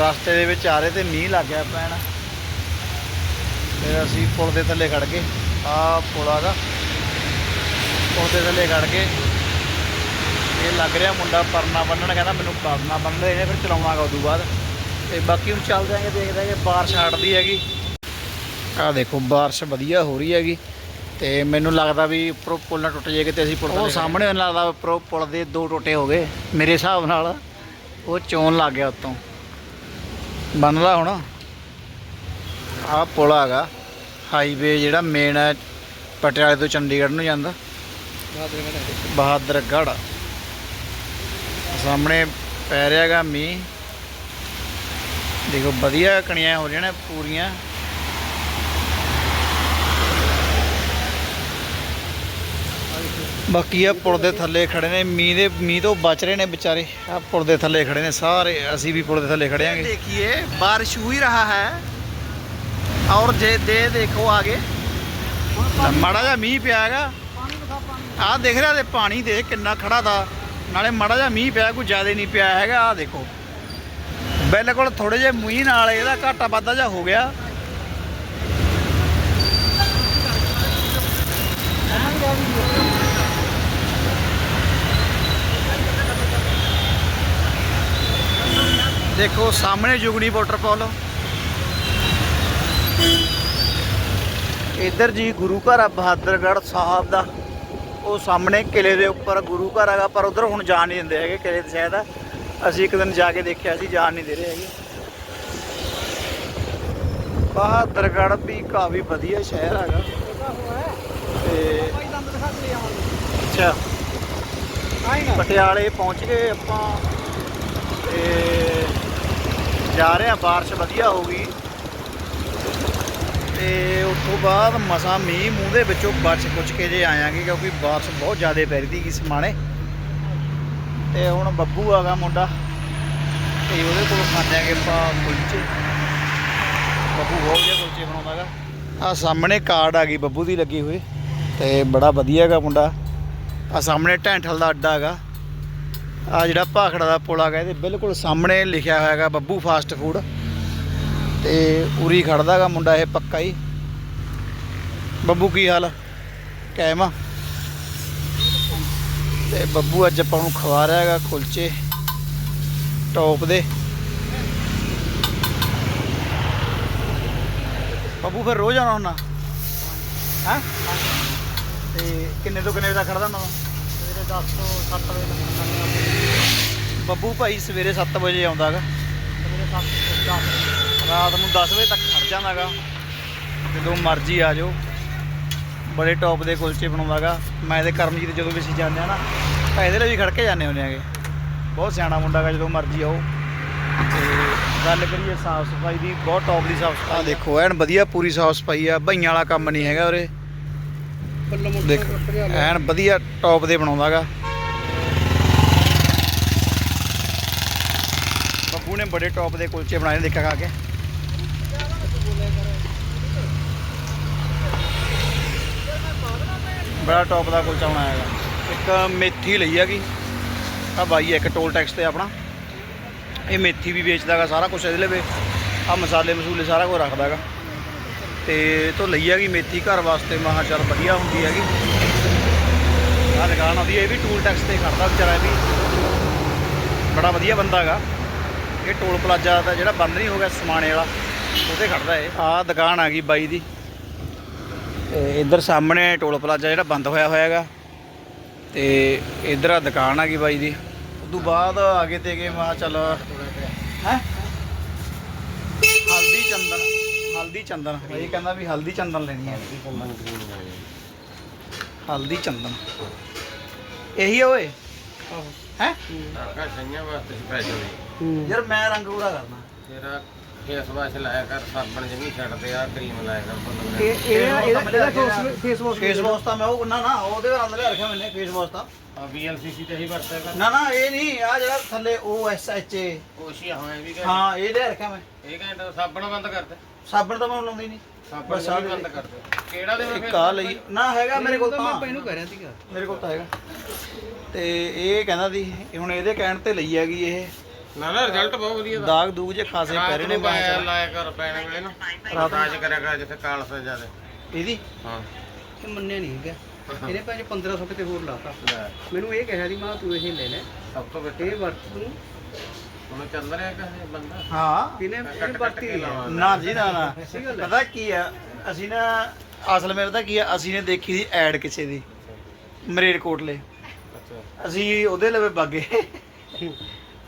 ਰਸਤੇ ਦੇ ਵਿੱਚ ਆ ਰਹੇ ਤੇ ਮੀਂਹ ਲੱਗ ਗਿਆ ਪੈਣ। ਫਿਰ ਅਸੀਂ ਪੁਲ ਦੇ ਥੱਲੇ ਖੜ ਗਏ। ਆ ਪੁਲ ਆਗਾ ਪੁਲ ਦੇ ਥੱਲੇ ਖੜ ਕੇ ਇਹ ਲੱਗ ਰਿਹਾ ਮੁੰਡਾ ਪਰਨਾ ਬੰਨਣ ਕਹਿੰਦਾ ਮੈਨੂੰ ਪਰਨਾ ਬੰਨ ਦੇ ਇਹਨੇ ਫਿਰ ਚਲਾਉਣਾਗਾ ਉਦੋਂ ਬਾਅਦ। ਤੇ ਬਾਕੀ ਹੁਣ ਚੱਲ ਜਾਾਂਗੇ ਦੇਖਦੇ ਕਿ ਬਾਰਿਸ਼ ਹਟਦੀ ਹੈਗੀ। ਆ ਦੇਖੋ ਬਾਰਿਸ਼ ਵਧੀਆ ਹੋ ਰਹੀ ਹੈਗੀ। ਤੇ ਮੈਨੂੰ ਲੱਗਦਾ ਵੀ ਉੱਪਰੋਂ ਪੁਲ ਨਾ ਟੁੱਟ ਜਾਏਗਾ ਤੇ ਅਸੀਂ ਪੁਲ ਉਹ ਸਾਹਮਣੇ ਲੱਗਦਾ ਉੱਪਰੋਂ ਪੁਲ ਦੇ ਦੋ ਟੋਟੇ ਹੋ ਗਏ ਮੇਰੇ ਹਿਸਾਬ ਨਾਲ ਉਹ ਚੋਣ ਲੱਗ ਗਿਆ ਉੱਤੋਂ। ਬੰਨ ਲਾ ਹੁਣ। ਆਹ ਪੁਲ ਹੈਗਾ। ਹਾਈਵੇ ਜਿਹੜਾ ਮੇਨ ਹੈ, ਪਟਿਆਲੇ ਤੋਂ ਚੰਡੀਗੜ੍ਹ ਨੂੰ ਜਾਂਦਾ। ਬਹਾਦਰਗੜ੍ਹ। ਸਾਹਮਣੇ ਪੈ ਰਿਹਾ ਹੈਗਾ ਮੀਂਹ। ਦੇਖੋ, ਵਧੀਆ ਕਣੀਆਂ ਹੋ ਰਹੀਆਂ ਨੇ ਪੂਰੀਆਂ। ਬਾਕੀ ਆ ਪੁਲ ਦੇ ਥੱਲੇ ਖੜੇ ਨੇ ਮੀਂਹ ਦੇ ਮੀਂਹ ਤੋਂ ਬਚ ਰਹੇ ਨੇ ਵਿਚਾਰੇ। ਆ ਪੁਲ ਦੇ ਥੱਲੇ ਖੜੇ ਨੇ ਸਾਰੇ ਅਸੀਂ ਵੀ ਪੁਲ ਦੇ ਥੱਲੇ ਖੜੇ ਆਂਗੇ। ਦੇਖੀਏ بارش ਹੋ ਰਹਾ ਹੈ। ਔਰ ਜੇ ਦੇ ਦੇਖੋ ਆਗੇ। ਮਾੜਾ ਜਿਹਾ ਮੀਂਹ ਪਿਆ ਆ ਦੇਖ ਰਿਹਾ ਤੇ ਪਾਣੀ ਦੇਖ ਕਿੰਨਾ ਖੜਾ ਦਾ। ਨਾਲੇ ਮਾੜਾ ਜਿਹਾ ਮੀਂਹ ਪਿਆ ਕੋਈ ਜ਼ਿਆਦਾ ਨਹੀਂ ਪਿਆ ਹੈਗਾ ਆ ਦੇਖੋ। ਬਿਲਕੁਲ ਥੋੜੇ ਜਿਹੇ ਮੀਂਹ ਨਾਲ ਇਹਦਾ ਘਾਟਾ ਵਾਧਾ ਜਿਹਾ ਹੋ ਗਿਆ। ਦੇਖੋ, ਸਾਹਮਣੇ ਜੁਗਨੀ ਵਾਟਰਫਾਲ ਇੱਧਰ ਜੀ ਗੁਰੂ ਘਰ ਆ, ਬਹਾਦਰਗੜ੍ਹ ਸਾਹਿਬ ਦਾ। ਉਹ ਸਾਹਮਣੇ ਕਿਲੇ ਦੇ ਉੱਪਰ ਗੁਰੂ ਘਰ ਹੈਗਾ, ਪਰ ਉਧਰ ਹੁਣ ਜਾਣ ਨਹੀਂ ਦਿੰਦੇ ਹੈਗੇ ਕਿਲੇ ਤੇ ਸ਼ਾਇਦ ਅਸੀਂ ਇੱਕ ਦਿਨ ਜਾ ਕੇ ਦੇਖਿਆ ਸੀ ਜਾਣ ਨਹੀਂ ਦੇ ਰਹੇ ਹੈਗੇ। ਬਹਾਦਰਗੜ੍ਹ ਵੀ ਕਾਫੀ ਵਧੀਆ ਸ਼ਹਿਰ ਹੈਗਾ। ਤੇ ਅੱਛਾ, ਪਟਿਆਲੇ ਪਹੁੰਚ ਗਏ ਆਪਾਂ। ਜਾ ਰਹੇ ਆ, ਬਾਰਿਸ਼ ਵਧੀਆ ਹੋ ਗਈ। ਤੇ ਉਸ ਤੋਂ ਬਾਅਦ ਮਸਾ ਮੀਂਹ ਮੂੰਹ ਦੇ ਵਿੱਚੋਂ ਬਚ ਕੁਚ ਕੇ ਜੇ ਆਇਆਂਗੇ, ਕਿਉਂਕਿ ਬਾਰਿਸ਼ ਬਹੁਤ ਜ਼ਿਆਦਾ ਪੈ ਰਹੀ ਸੀ ਸਮਾਣੇ ਤੇ ਹੁਣ ਬੱਬੂ ਆਗਾ ਮੁੰਡਾ। ਤੇ ਉਹਦੇ ਕੋਲ ਖਾਂਦਿਆਂਗੇ ਆਪਾਂ ਕੁਲਚੇ। ਬੱਬੂ ਬਹੁਤ ਵਧੀਆ ਕੁਲਚੇ ਬਣਾਉਂਦਾਗਾ ਆ ਸਾਹਮਣੇ ਕਾਰਡ ਆ ਗਈ, ਬੱਬੂ ਦੀ ਲੱਗੀ ਹੋਈ। ਤੇ ਬੜਾ ਵਧੀਆ ਹੈਗਾ ਮੁੰਡਾ। ਆ ਸਾਹਮਣੇ ਢੈਂਠਲ ਦਾ ਅੱਡਾ ਹੈਗਾ ਆ ਜਿਹੜਾ ਭਾਖੜਾ ਦਾ ਪੁਲ ਹੈਗਾ ਇਹਦੇ ਬਿਲਕੁਲ ਸਾਹਮਣੇ ਲਿਖਿਆ ਹੋਇਆ ਹੈਗਾ ਬੱਬੂ ਫਾਸਟ ਫੂਡ। ਤੇ ਉਰੀ ਖੜਦਾ ਹੈਗਾ ਮੁੰਡਾ ਇਹ ਪੱਕਾ ਹੀ। ਬੱਬੂ, ਕੀ ਹਾਲ ਕਾਇਮ ਆ? ਤੇ ਬੱਬੂ ਅੱਜ ਆਪਾਂ ਨੂੰ ਖਵਾ ਰਿਹਾ ਹੈਗਾ ਕੁਲਚੇ ਟੌਪ ਦੇ। ਬੱਬੂ, ਫਿਰ ਰੋਜ਼ ਆਉਣਾ ਹੁੰਦਾ ਹਾਂ? ਤੇ ਕਿੰਨੇ ਤੋਂ ਕਿੰਨੇ ਵਜੇ ਤੱਕ ਖੜਦਾ ਹੁੰਦਾ ਸਵੇਰੇ 10 ਤੋਂ 7 ਵਜੇ ਤੱਕ। ਬੱਬੂ ਭਾਈ ਸਵੇਰੇ 7 ਵਜੇ ਆਉਂਦਾ ਹੈਗਾ ਸਵੇਰੇ 7 ਤੋਂ 10 ਵਜੇ ਰਾਤ ਨੂੰ 10 ਵਜੇ ਤੱਕ ਖੜ ਜਾਂਦਾਗਾ। ਜਦੋਂ ਮਰਜ਼ੀ ਆ ਜਾਓ। ਬੜੇ ਟੌਪ ਦੇ ਕੁਲਚੇ ਬਣਾਉਂਦਾਗਾ। ਮੈਂ ਤੇ ਕਰਮਜੀਤ ਜਦੋਂ ਵੀ ਅਸੀਂ ਜਾਂਦੇ ਆ ਨਾ ਤਾਂ ਇਹਦੇ ਲਈ ਵੀ ਖੜ ਕੇ ਜਾਂਦੇ ਹੁੰਦੇ ਆਗੇ। ਬਹੁਤ ਸਿਆਣਾ ਮੁੰਡਾ ਗਾ ਜਦੋਂ ਮਰਜ਼ੀ ਆਓ। ਤੇ ਗੱਲ ਕਰੀਏ ਸਾਫ਼ ਸਫ਼ਾਈ ਦੀ ਬਹੁਤ ਟੌਪ ਦੀ ਸਾਫ਼ ਸਫ਼ਾਈ। ਆ ਦੇਖੋ ਐਨ ਵਧੀਆ ਪੂਰੀ ਸਾਫ਼ ਸਫ਼ਾਈ ਆ। ਭਈਆਂ ਵਾਲਾ ਕੰਮ ਨਹੀਂ ਹੈਗਾ ਉਰੇ। ਦੇਖੋ ਐਨ ਵਧੀਆ ਟੌਪ ਦੇ ਬਣਾਉਂਦਾਗਾ। ਬੱਬੂ ਨੇ ਬੜੇ ਟੌਪ ਦੇ ਕੁਲਚੇ ਬਣਾਏ ਨੇ ਦੇਖਿਆ ਖਾ ਕੇ ਬੜਾ ਟੌਪ ਦਾ ਕੁਲਚਾ ਬਣਾਇਆ ਹੈਗਾ। ਇੱਕ ਮੇਥੀ ਲਈ ਹੈਗੀ। ਆ ਬਾਈ ਇੱਕ ਟੋਲ ਟੈਕਸ ਤੇ ਆਪਣਾ। ਇਹ ਮੇਥੀ ਵੀ ਵੇਚਦਾ ਹੈਗਾ ਸਾਰਾ ਕੁਝ ਇਹਦੇ ਲਵੇ ਆ ਮਸਾਲੇ ਮਸੂਲੇ ਸਾਰਾ ਕੁਝ ਰੱਖਦਾ ਹੈਗਾ ਤੇ ਇਹ ਤੋਂ ਲਈ ਹੈਗੀ ਮੇਥੀ ਘਰ ਵਾਸਤੇ ਮਹਾ ਚੱਲ ਵਧੀਆ ਹੁੰਦੀ ਹੈਗੀ। ਆ ਦੁਕਾਨ ਆਉਂਦੀ ਇਹ ਵੀ ਟੂਲ ਟੈਕਸ ਤੇ ਖੜਦਾ ਵਿਚਾਰਾ ਵੀ। ਬੜਾ ਵਧੀਆ ਬੰਦਾ ਹੈਗਾ। ਇਹ ਟੋਲ ਪਲਾਜ਼ਾ ਦਾ ਜਿਹੜਾ ਬੰਦ ਨਹੀਂ ਹੋ ਗਿਆ ਸਮਾਣੇ ਵਾਲਾ ਉਹਦੇ ਖੜਦਾ ਇਹ। ਆਹ ਦੁਕਾਨ ਆ ਗਈ ਬਾਈ ਦੀ। ਤੇ ਇੱਧਰ ਸਾਹਮਣੇ ਟੋਲ ਪਲਾਜ਼ਾ ਜਿਹੜਾ ਬੰਦ ਹੋਇਆ ਹੋਇਆ ਹੈਗਾ। ਤੇ ਇੱਧਰ ਆ ਦੁਕਾਨ ਆ ਗਈ ਬਾਈ ਦੀ। ਉਦੋਂ ਬਾਅਦ ਆਗੇ ਤੇ ਗਏ ਮਾ ਚੱਲ, ਹੈ? ਹਲਦੀ ਚੰਦਨ। ਹਲਦੀ ਚੰਦਨ ਇਹ ਕਹਿੰਦਾ ਵੀ ਹਲਦੀ ਚੰਦਨ ਲੈਣੀ ਹੈ। ਹਲਦੀ ਚੰਦਨ। ਇਹੀ ਓਏ? ਹੈ? ਆਕਾ ਸੰਿਆ ਵਾਸਤੇ ਸਪੈਸ਼ਲ ਯਾਰ ਮੈਂ ਰੰਗ ਪੂਰਾ ਕਰਨਾ। ਤੇਰਾ ਫੇਸ ਵਾਸ਼ ਲਾਇਆ ਕਰ ਸਾਬਣ ਜਿੰਨੀ ਛੱਡਦੇ ਆ ਕਰੀਮ ਲਾਇਆ ਕਰ ਬੰਦ ਇਹ ਇਹਦਾ। ਇਹਦਾ ਫੇਸ ਵਾਸ਼ ਫੇਸ ਵਾਸ਼ ਤਾਂ ਮੈਂ ਉਹ ਨਾ ਨਾ ਉਹਦੇ ਨਾਲ ਅੰਦਰ ਰੱਖਿਆ ਮੈਨੇ ਫੇਸ ਵਾਸ਼ ਤਾਂ ਆ ਵੀਐਲਸੀਸੀ ਤੇ ਹੀ ਵਰਤਿਆ ਕਰ। ਨਾ ਨਾ ਇਹ ਨਹੀਂ ਆ ਜਿਹੜਾ ਥੱਲੇ ਉਹ ਐਸ ਐਚ ਏ ਕੋਸ਼ੀਆ ਹੋਇਆ ਵੀ ਕਿ ਹਾਂ ਇਹ ਲੈ ਰੱਖਿਆ ਮੈਂ। ਇਹ ਘੰਟਾ ਸਾਬਣ ਬੰਦ ਕਰ ਦੇ। ਸਾਬਣ ਤਾਂ ਮੈਂ ਲਾਉਂਦੀ ਨਹੀਂ ਸਾਬਣ ਬਸ ਆਹ ਵੀ ਬੰਦ ਕਰ ਦੇ ਕਿਹੜਾ ਦੇ ਇੱਕ ਆ ਲਈ। ਨਾ ਹੈਗਾ ਮੇਰੇ ਕੋਲ ਤਾਂ ਇਹਨੂੰ ਕਰਿਆ ਸੀਗਾ। ਮੇਰੇ ਕੋਲ ਤਾਂ ਹੈਗਾ। ਤੇ ਇਹ ਕਹਿੰਦਾ ਦੀ ਹੁਣ ਇਹਦੇ ਕਹਿਣ ਤੇ ਲਈ ਹੈਗੀ ਇਹ। ਨਾ ਨਾ ਰਿਜ਼ਲਟ ਬਹੁਤ ਵਧੀਆ ਦਾ। ਦਾਗ ਦੂਗ ਜੇ ਖਾਸੇ ਪੈ ਰਹੇ ਨੇ ਬਾਹਾਂ ਲਾਇਆ ਕਰ ਪੈਣ ਵੇਲੇ ਨਾ। ਰਾਜ ਕਰਿਆ ਕਰ ਜਿੱਥੇ ਕਾਲਸਾ ਜਿਆਦੇ। ਇਹਦੀ? ਹਾਂ। ਇਹ ਮੰਨਿਆ ਨਹੀਂ ਗਿਆ ਇਹਨੇ ਭਾਵੇਂ 1500 ਕਿਤੇ ਹੋਰ ਲਾਤਾ। ਲੈ। ਮੈਨੂੰ ਇਹ ਕਿਹਾ ਸੀ ਮਾਂ ਤੂੰ ਇਹ ਲੈ ਲੈ। ਸਭ ਤੋਂ ਇਹ ਵਰਤ ਤੂੰ। ਹੁਣ ਚੱਲ ਰਿਹਾ ਬੰਦਾ। ਹਾਂ। ਇਹ ਵਰਤੀ ਹੈ ਨਾ ਜੀ ਨਾ ਨਾ। ਸਹੀ ਗੱਲ ਹੈ। ਪਤਾ ਕੀ ਆ ਅਸੀਂ ਨਾ ਅਸਲ ਵਿੱਚ ਪਤਾ ਕੀ ਆ ਅਸੀਂ ਨੇ ਦੇਖੀ ਸੀ ਐਡ ਕਿਸੇ ਦੀ ਮਰੇਰਕੋਟਲੇ। ਅੱਛਾ। ਅਸੀਂ ਉਹਦੇ ਲਵੇ ਬਾਗੇ।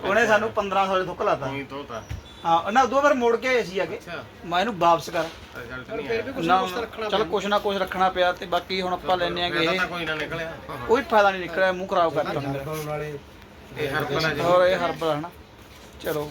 ਉਹਨੇ ਸਾਨੂੰ 1500 ਦੇ ਥੁੱਕ ਲਾਤਾ। ਨਹੀਂ ਤੋਤਾ ਹਾਂ ਨਾ ਉਦੋਂ ਵਾਰ ਮੁੜ ਕੇ ਆਏ ਸੀ ਆ ਕੇ ਅੱਛਾ। ਮੈਂ ਇਹਨੂੰ ਵਾਪਸ ਕਰ। ਰਿਜ਼ਲਟ ਨਹੀਂ ਆਇਆ ਨਾ ਤਾਂ ਚਲ ਕੁਛ ਨਾ ਕੁਛ ਰੱਖਣਾ ਪਿਆ ਤੇ ਬਾਕੀ ਹੁਣ ਆਪਾਂ ਲੈਣੇ ਆਗੇ ਇਹ। ਤਾਂ ਕੋਈ ਨਾ ਨਿਕਲਿਆ। ਕੋਈ ਫਾਇਦਾ ਨਹੀਂ ਨਿਕਲਿਆ ਮੂੰਹ ਖਰਾਬ ਕਰਤਾ ਇਹ ਹਰਪਲਾ ਜੀ। ਹੋਰ ਇਹ ਹਰਬਲ ਹਨਾ? ਚਲੋ